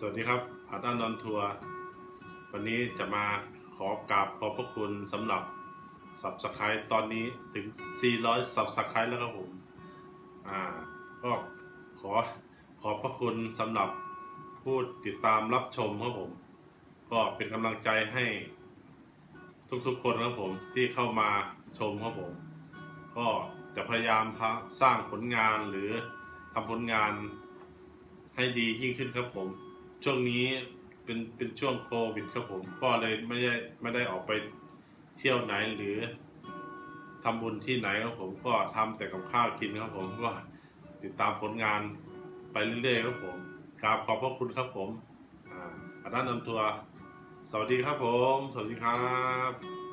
สวัสดีครับอาร์ตานอนทัวร์วันนี้จะมาขอกราบขอบพระคุณสำหรับสับสไครตอนนี้ถึง 400 สับสไครแล้วครับผม อ่า ก็ขอขอบพระคุณสำหรับผู้ติดตามรับชมครับผม ก็เป็นกำลังใจให้ทุกๆคนครับผมที่เข้ามาชมครับผม ก็จะพยายามสร้างผลงานหรือทำผลงานให้ดียิ่งขึ้นครับผม ช่วงนี้เป็นเป็นช่วงโควิดครับผม ก็เลยไม่ได้ไม่ได้ออกไปเที่ยวไหนหรือทำบุญที่ไหนครับผมก็ทำแต่กับข้าวกินครับผมก็ติดตามผลงานไปเรื่อยๆครับผมกราบขอบพระคุณครับผมอ่าอาจารย์นำทัวร์สวัสดีครับผม สวัสดีครับ